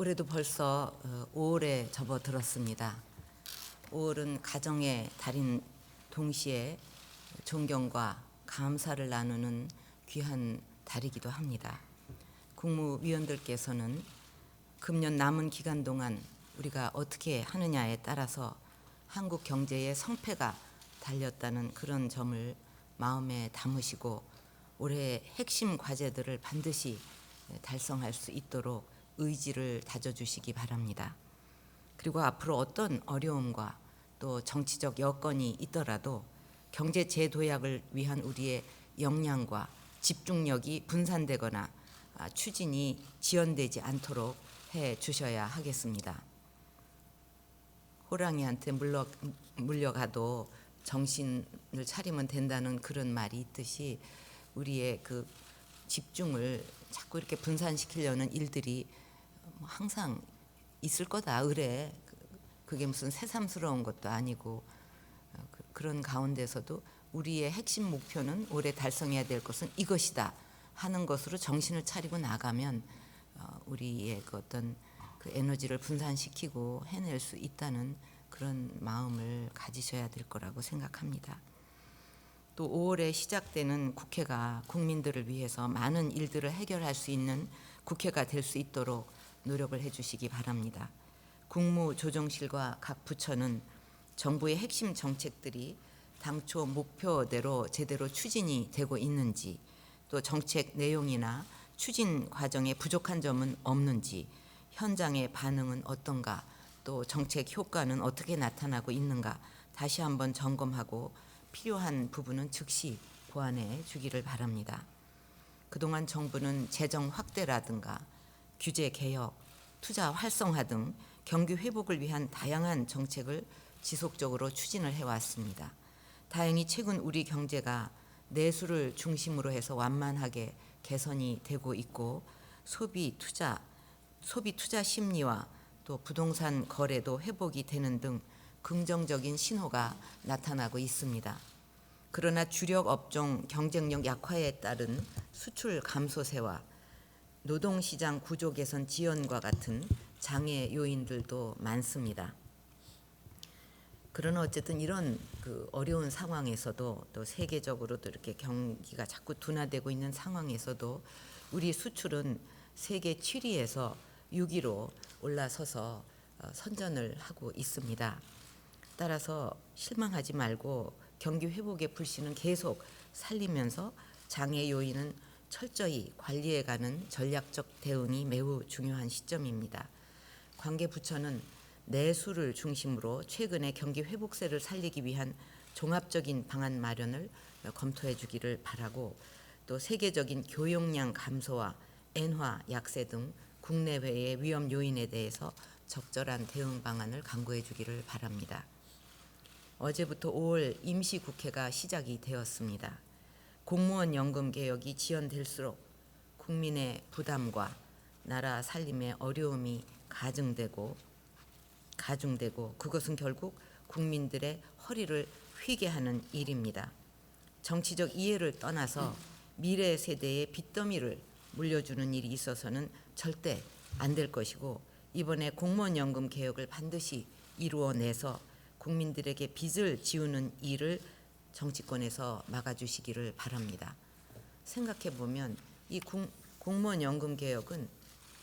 올해도 벌써 5월에 접어들었습니다. 5월은 가정의 달인 동시에 존경과 감사를 나누는 귀한 달이기도 합니다. 국무위원들께서는 금년 남은 기간 동안 우리가 어떻게 하느냐에 따라서 한국 경제의 성패가 달렸다는 그런 점을 마음에 담으시고 올해 핵심 과제들을 반드시 달성할 수 있도록 의지를 다져주시기 바랍니다. 그리고 앞으로 어떤 어려움과 또 정치적 여건이 있더라도 경제 재도약을 위한 우리의 역량과 집중력이 분산되거나 아, 추진이 지연되지 않도록 해 주셔야 하겠습니다. 호랑이한테 물러, 물려가도 정신을 차리면 된다는 그런 말이 있듯이 우리의 그 집중을 자꾸 이렇게 분산시키려는 일들이 뭐 항상 있을 거다 의뢰 그게 무슨 새삼스러운 것도 아니고 어, 그- 그런 가운데서도 우리의 핵심 목표는 올해 달성해야 될 것은 이것이다 하는 것으로 정신을 차리고 나가면 어, 우리의 그 어떤 그 에너지를 분산시키고 해낼 수 있다는 그런 마음을 가지셔야 될 거라고 생각합니다. 또 5월에 시작되는 국회가 국민들을 위해서 많은 일들을 해결할 수 있는 국회가 될 수 있도록 노력을 해주시기 바랍니다. 국무조정실과 각 부처는 정부의 핵심 정책들이 당초 목표대로 제대로 추진이 되고 있는지 또 정책 내용이나 추진 과정에 부족한 점은 없는지 현장의 반응은 어떤가 또 정책 효과는 어떻게 나타나고 있는가 다시 한번 점검하고 필요한 부분은 즉시 보완해 주기를 바랍니다. 그동안 정부는 재정 확대라든가 규제 개혁, 투자 활성화 등 경기 회복을 위한 다양한 정책을 지속적으로 추진을 해왔습니다. 다행히 최근 우리 경제가 내수를 중심으로 해서 완만하게 개선이 되고 있고 소비 투자 소비 투자 심리와 또 부동산 거래도 회복이 되는 등 긍정적인 신호가 나타나고 있습니다. 그러나 주력 업종 경쟁력 약화에 따른 수출 감소세와 노동시장 구조 개선 지연과 같은 장애 요인들도 많습니다. 그러나 어쨌든 이런 그 어려운 상황에서도 또 세계적으로도 이렇게 경기가 자꾸 둔화되고 있는 상황에서도 우리 수출은 세계 7위에서 6위로 올라서서 어, 선전을 하고 있습니다. 따라서 실망하지 말고 경기 회복의 불씨는 계속 살리면서 장애 요인은 철저히 관리해가는 전략적 대응이 매우 중요한 시점입니다. 관계 부처는 내수를 중심으로 최근의 경기 회복세를 살리기 위한 종합적인 방안 마련을 검토해 주기를 바라고 또 세계적인 교역량 감소와 엔화 약세 등 국내외의 위험 요인에 대해서 적절한 대응 방안을 강구해 주기를 바랍니다. 어제부터 5월 임시국회가 시작이 되었습니다. 공무원 연금 개혁이 지연될수록 국민의 부담과 나라 살림의 어려움이 가중되고 가중되고 그것은 결국 국민들의 허리를 휘게 하는 일입니다. 정치적 이해를 떠나서 미래 세대의 빚더미를 물려주는 일이 있어서는 절대 안 될 것이고 이번에 공무원 연금 개혁을 반드시 이루어내서 국민들에게 빚을 지우는 일을 정치권에서 막아주시기를 바랍니다. 생각해 보면 이 공, 공무원 연금 개혁은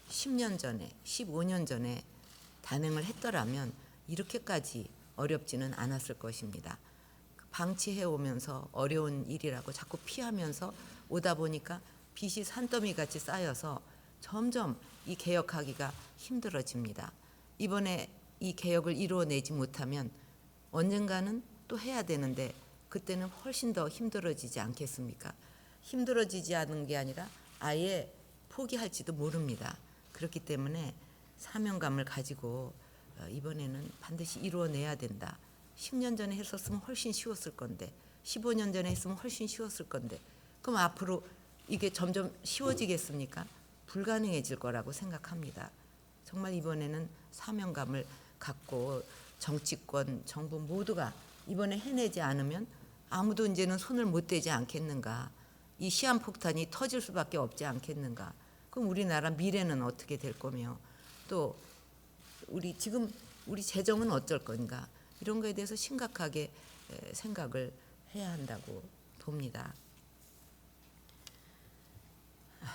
10년 전에, 15년 전에 단행을 했더라면 이렇게까지 어렵지는 않았을 것입니다. 방치해 오면서 어려운 일이라고 자꾸 피하면서 오다 보니까 빚이 산더미 같이 쌓여서 점점 이 개혁하기가 힘들어집니다. 이번에 이 개혁을 이루어내지 못하면 언젠가는 또 해야 되는데 그때는 훨씬 더 힘들어지지 않겠습니까? 힘들어지지 않은 게 아니라 아예 포기할지도 모릅니다. 그렇기 때문에 사명감을 가지고 어, 이번에는 반드시 이루어내야 된다. 10년 전에 했었으면 훨씬 쉬웠을 건데 15년 전에 했으면 훨씬 쉬웠을 건데 그럼 앞으로 이게 점점 쉬워지겠습니까? 불가능해질 거라고 생각합니다. 정말 이번에는 사명감을 갖고 정치권, 정부 모두가 이번에 해내지 않으면 아무도 이제는 손을 못 대지 않겠는가? 이 시한 폭탄이 터질 수밖에 없지 않겠는가? 그럼 우리나라 미래는 어떻게 될 거며 또 우리 지금 우리 재정은 어쩔 건가 이런 거에 대해서 심각하게 에, 생각을 해야 한다고 봅니다. 아휴,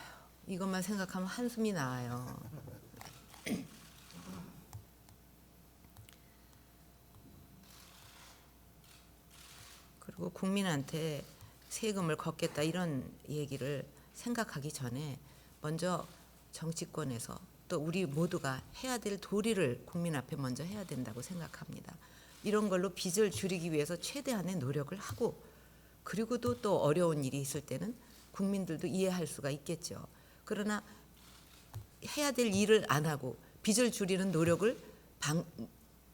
이것만 생각하면 한숨이 나와요. 그리고 국민한테 세금을 걷겠다 이런 얘기를 생각하기 전에 먼저 정치권에서 또 우리 모두가 해야 될 도리를 국민 앞에 먼저 해야 된다고 생각합니다. 이런 걸로 빚을 줄이기 위해서 최대한의 노력을 하고 그리고도 또 어려운 일이 있을 때는 국민들도 이해할 수가 있겠죠. 그러나 해야 될 일을 안 하고 빚을 줄이는 노력을 방,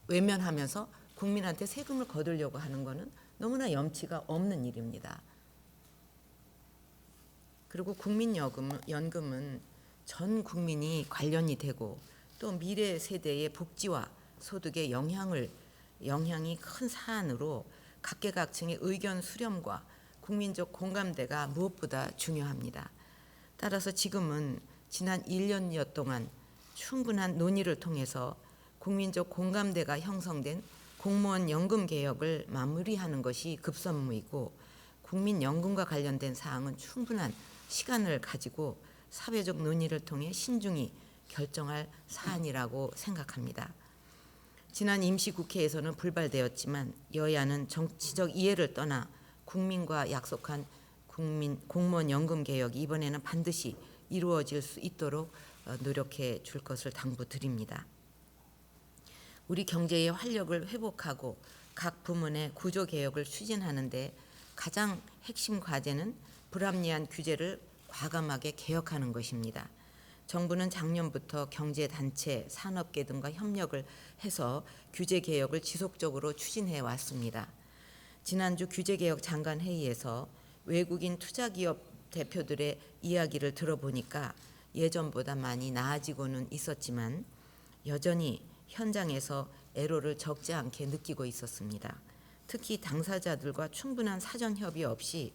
외면하면서 국민한테 세금을 거두려고 하는 것은 너무나 염치가 없는 일입니다. 그리고 국민연금은 연금은 전 국민이 관련이 되고 또 미래 세대의 복지와 소득에 영향을 영향이 큰 사안으로 각계각층의 의견 수렴과 국민적 공감대가 무엇보다 중요합니다. 따라서 지금은 지난 1년여 동안 충분한 논의를 통해서 국민적 공감대가 형성된 공무원 연금 개혁을 마무리하는 것이 급선무이고 국민 연금과 관련된 사항은 충분한 시간을 가지고 사회적 논의를 통해 신중히 결정할 사안이라고 생각합니다. 지난 임시국회에서는 불발되었지만 여야는 정치적 이해를 떠나 국민과 약속한 국민 공무원 연금 개혁이 이번에는 반드시 이루어질 수 있도록 어, 노력해 줄 것을 당부드립니다. 우리 경제의 활력을 회복하고 각 부문의 구조 개혁을 추진하는데 가장 핵심 과제는 불합리한 규제를 과감하게 개혁하는 것입니다. 정부는 작년부터 경제 단체, 산업계 등과 협력을 해서 규제 개혁을 지속적으로 추진해 왔습니다. 지난주 규제개혁 장관 회의에서 외국인 투자기업 대표들의 이야기를 들어보니까 예전보다 많이 나아지고는 있었지만 여전히 현장에서 애로를 적지 않게 느끼고 있었습니다. 특히 당사자들과 충분한 사전 협의 없이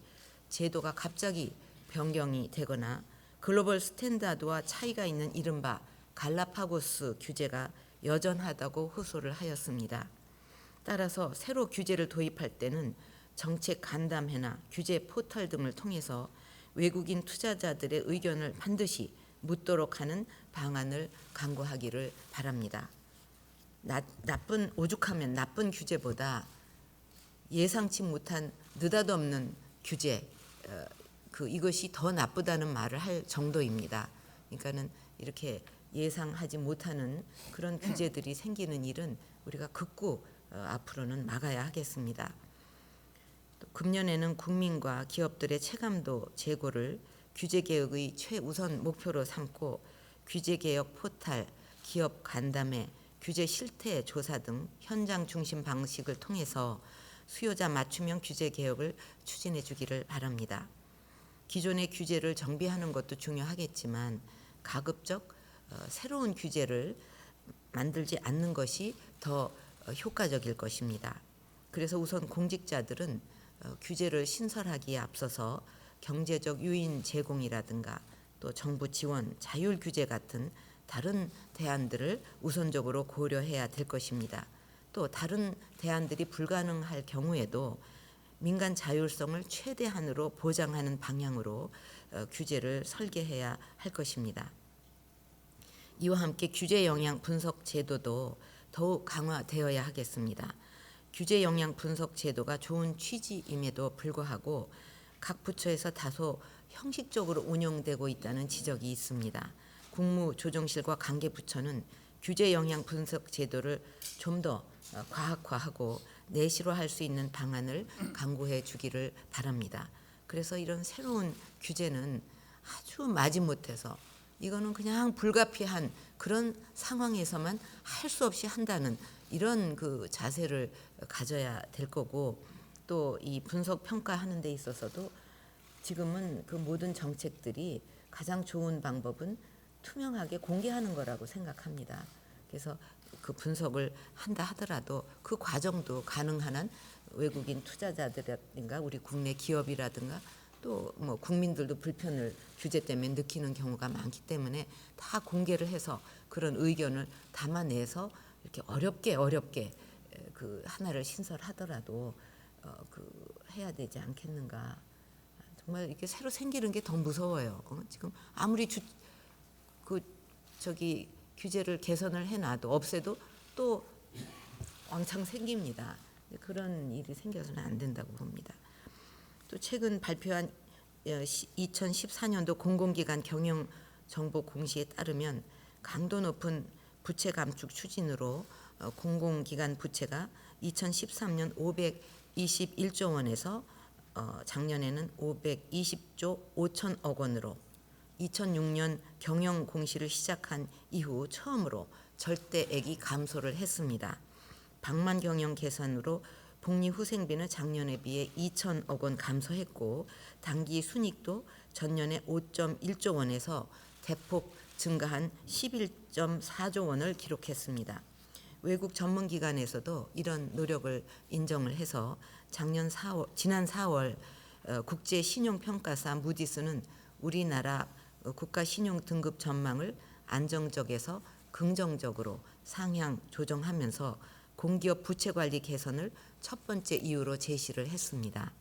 제도가 갑자기 변경이 되거나 글로벌 스탠다드와 차이가 있는 이른바 갈라파고스 규제가 여전하다고 호소를 하였습니다. 따라서 새로 규제를 도입할 때는 정책 간담회나 규제 포털 등을 통해서 외국인 투자자들의 의견을 반드시 묻도록 하는 방안을 강구하기를 바랍니다. 나, 나쁜 오죽하면 나쁜 규제보다 예상치 못한 느닷없는 규제 어, 그 이것이 더 나쁘다는 말을 할 정도입니다. 그러니까는 이렇게 예상하지 못하는 그런 규제들이 생기는 일은 우리가 극구 어, 앞으로는 막아야 하겠습니다. 또 금년에는 국민과 기업들의 체감도 제고를 규제 개혁의 최우선 목표로 삼고 규제 개혁 포탈, 기업 간담회, 규제 실태 조사 등 현장 중심 방식을 통해서 수요자 맞춤형 규제 개혁을 추진해 주기를 바랍니다. 기존의 규제를 정비하는 것도 중요하겠지만 가급적 어, 새로운 규제를 만들지 않는 것이 더 어, 효과적일 것입니다. 그래서 우선 공직자들은 어, 규제를 신설하기에 앞서서 경제적 유인 제공이라든가 또 정부 지원, 자율 규제 같은 다른 대안들을 우선적으로 고려해야 될 것입니다. 또 다른 대안들이 불가능할 경우에도 민간 자율성을 최대한으로 보장하는 방향으로 어, 규제를 설계해야 할 것입니다. 이와 함께 규제 영향 분석 제도도 더욱 강화되어야 하겠습니다. 규제 영향 분석 제도가 좋은 취지임에도 불구하고 각 부처에서 다소 형식적으로 운영되고 있다는 지적이 있습니다. 국무조정실과 관계 부처는 규제 영향 분석 제도를 좀 더 과학화하고 내시로 할수 있는 방안을 강구해 주기를 바랍니다. 그래서 이런 새로운 규제는 아주 마지못해서 이거는 그냥 불가피한 그런 상황에서만 할 수 없이 한다는 이런 그 자세를 가져야 될 거고 또 이 분석 평가하는 데 있어서도 지금은 그 모든 정책들이 가장 좋은 방법은 투명하게 공개하는 거라고 생각합니다. 그래서 그 분석을 한다 하더라도 그 과정도 가능한 한 외국인 투자자들이라든가 우리 국내 기업이라든가 또 뭐 국민들도 불편을 규제 때문에 느끼는 경우가 많기 때문에 다 공개를 해서 그런 의견을 담아내서 이렇게 어렵게 어렵게 에, 그 하나를 신설하더라도 어, 그 해야 되지 않겠는가. 정말 이렇게 새로 생기는 게 더 무서워요. 어, 지금 아무리 주, 그 저기 규제를 개선을 해놔도 없애도 또 왕창 생깁니다. 그런 일이 생겨서는 안 된다고 봅니다. 또 최근 발표한 2014년도 공공기관 경영 정보 공시에 따르면 강도 높은 부채 감축 추진으로 어, 공공기관 부채가 2013년 521조 원에서 어, 작년에는 520조 5천억 원으로 2006년 경영 공시를 시작한 이후 처음으로 절대액이 감소를 했습니다. 방만 경영 개선으로 복리 후생비는 작년에 비해 2천억 원 감소했고 단기 순이익도 전년에 5.1조 원에서 대폭 증가한 11.4조 원을 기록했습니다. 외국 전문 기관에서도 이런 노력을 인정을 해서 작년 4월 지난 4월 어, 국제 신용 평가사 무디스는 우리나라 어, 국가 신용 등급 전망을 안정적에서 긍정적으로 상향 조정하면서 공기업 부채 관리 개선을 첫 번째 이유로 제시를 했습니다.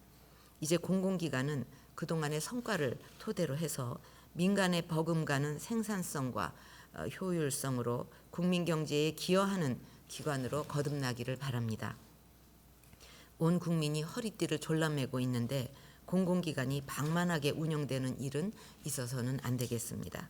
이제 공공기관은 그동안의 성과를 토대로 해서 민간에 버금가는 생산성과 어, 효율성으로 국민 경제에 기여하는 기관으로 거듭나기를 바랍니다. 온 국민이 허리띠를 졸라매고 있는데 공공기관이 방만하게 운영되는 일은 있어서는 안 되겠습니다.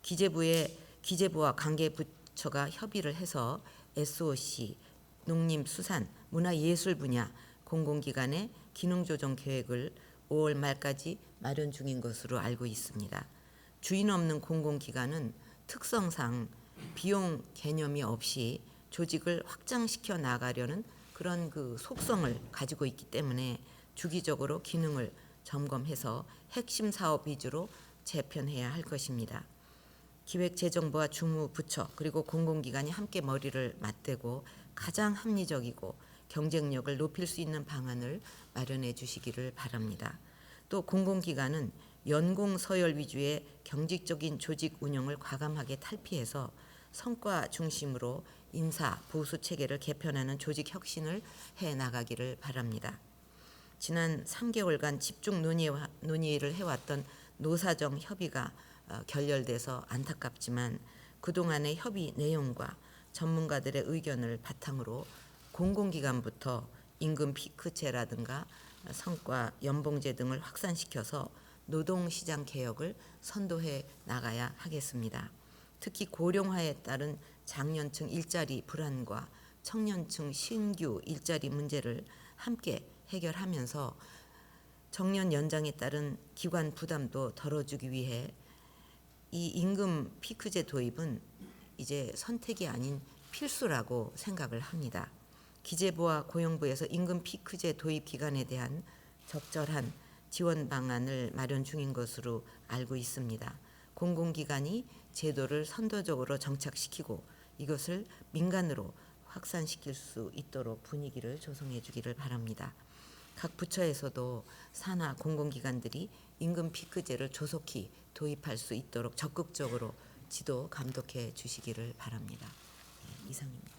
기재부의 기재부와 관계 부처가 협의를 해서 SOC, 농림수산, 문화예술 분야 공공기관의 기능조정 계획을 5월 말까지 마련 중인 것으로 알고 있습니다. 주인 없는 공공기관은 특성상 비용 개념이 없이 조직을 확장시켜 나가려는 그런 그 속성을 가지고 있기 때문에 주기적으로 기능을 점검해서 핵심 사업 위주로 재편해야 할 것입니다. 기획재정부와 주무부처 그리고 공공기관이 함께 머리를 맞대고 가장 합리적이고 경쟁력을 높일 수 있는 방안을 마련해 주시기를 바랍니다. 또 공공기관은 연공 서열 위주의 경직적인 조직 운영을 과감하게 탈피해서 성과 중심으로 인사 보수 체계를 개편하는 조직 혁신을 해 나가기를 바랍니다. 지난 3개월간 집중 논의와, 논의를 해왔던 노사정 협의가 어, 결렬돼서 안타깝지만 그동안의 협의 내용과 전문가들의 의견을 바탕으로 공공기관부터 임금 피크제라든가 성과 연봉제 등을 확산시켜서 노동시장 개혁을 선도해 나가야 하겠습니다. 특히 고령화에 따른 장년층 일자리 불안과 청년층 신규 일자리 문제를 함께 해결하면서 정년 연장에 따른 기관 부담도 덜어주기 위해 이 임금 피크제 도입은 이제 선택이 아닌 필수라고 생각을 합니다. 기재부와 고용부에서 임금 피크제 도입 기간에 대한 적절한 지원 방안을 마련 중인 것으로 알고 있습니다. 공공기관이 제도를 선도적으로 정착시키고 이것을 민간으로 확산시킬 수 있도록 분위기를 조성해 주기를 바랍니다. 각 부처에서도 산하 공공기관들이 임금 피크제를 조속히 도입할 수 있도록 적극적으로 지도 감독해 주시기를 바랍니다. 네, 이상입니다.